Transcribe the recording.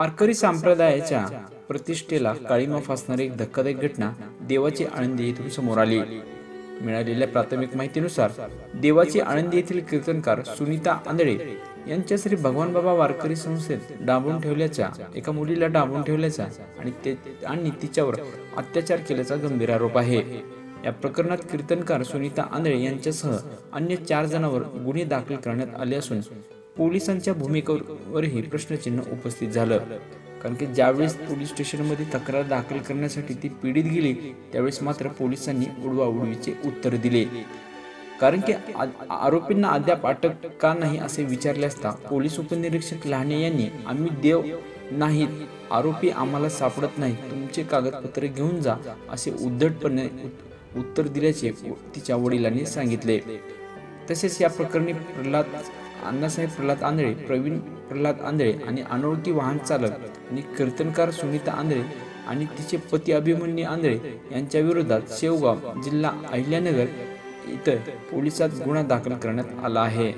वारकरी संप्रदायाच्या प्रतिष्ठेला काळीमा फासणारी एक धक्कादायक घटना देवाची आळंदी येथून समोर आली. मिळालेल्या प्राथमिक माहितीनुसार देवाची आळंदी येथील कीर्तनकार सुनीता आंधळे यांच्या श्री भगवान बाबा वारकरी संस्थेत डांबून ठेवल्याच्या एका मुलीला डांबून ठेवल्याचा आणि ते आणि तिच्यावर अत्याचार केल्याचा गंभीर आरोप आहे. या प्रकरणात कीर्तनकार सुनीता आंधळे यांच्यासह अन्य चार जणांवर गुन्हे दाखल करण्यात आले असून पोलिसांच्या भूमिकेवरही प्रश्नचिन्ह उपस्थित झालं. कारण की ज्यावेळेस पोलीस स्टेशनमध्ये तक्रार दाखल करण्यासाठी ती पीडित गेली त्यावेळेस मात्र पोलिसांनी उडवाउडवीचे उत्तर दिले. कारण की आरोपींना अद्याप अटक का नाही असे विचारले असता पोलीस उपनिरीक्षक लहाने यांनी आम्ही देव नाहीत आरोपी आम्हाला सापडत नाही तुमचे कागदपत्र घेऊन जा असे उद्धटपणे उत्तर दिल्याचे तिच्या वडिलांनी सांगितले. तसेच या प्रकरणी प्रल्हाद अण्णासाहेब प्रल्हाद आंधळे प्रवीण प्रल्हाद आंधळे आणि अनोळखी वाहन चालक आणि कीर्तनकार सुनीता आंधळे आणि तिचे पती अभिमन्यू आंधळे यांच्या विरोधात शेवगाव जिल्हा अहिल्यानगर इथं पोलिसात गुन्हा दाखल करण्यात आला आहे.